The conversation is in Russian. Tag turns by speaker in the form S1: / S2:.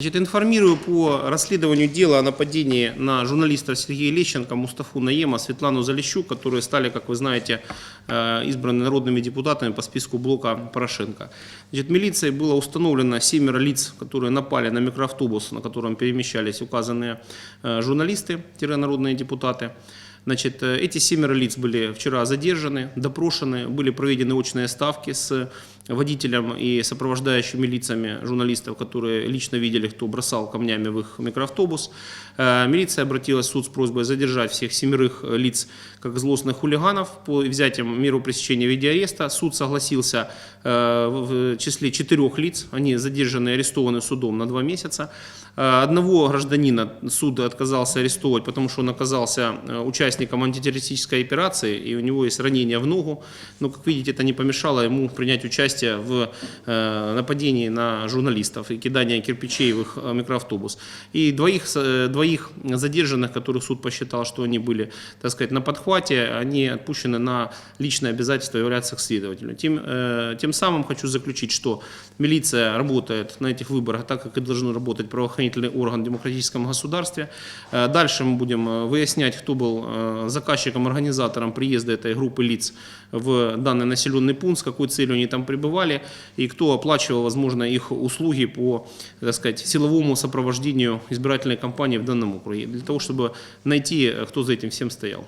S1: Значит, информирую по расследованию дела о нападении на журналиста Сергея Лещенко, Мустафу Наема, Светлану Залищук, которые стали, как вы знаете, э, избраны народными депутатами по списку блока Порошенко. Значит, милицией было установлено семеро лиц, которые напали на микроавтобус, на котором перемещались указанные э, журналисты-народные депутаты. Значит, э, эти семеро лиц были вчера задержаны, допрошены, были проведены очные ставки с водителем и сопровождающими лицами журналистов, которые лично видели, кто бросал камнями в их микроавтобус. Э, Милиция обратилась в суд с просьбой задержать всех семерых лиц как злостных хулиганов по взятиям меру пресечения в виде ареста. Суд согласился э, в числе четырех лиц, они задержаны и арестованы судом на два месяца. Э, Одного гражданина суд отказался арестовывать, потому что он оказался участником антитеррористической операции, и у него есть ранение в ногу. Но, как видите, это не помешало ему принять участие в э, нападении на журналистов и кидание кирпичей в их э, микроавтобус. И двоих, э, двоих задержанных, которых суд посчитал, что они были, так сказать, на подхвате, они отпущены на личное обязательство являться к следователю. Тем, тем самым хочу заключить, что милиция работает на этих выборах так, как и должен работать правоохранительный орган в демократическом государстве. Дальше мы будем выяснять, кто был заказчиком, организатором приезда этой группы лиц в данный населенный пункт, с какой целью они там пребывали, и кто оплачивал, возможно, их услуги по, так сказать, силовому сопровождению избирательной кампании в данном округе, для того, чтобы найти, э, кто за этим всем стоял.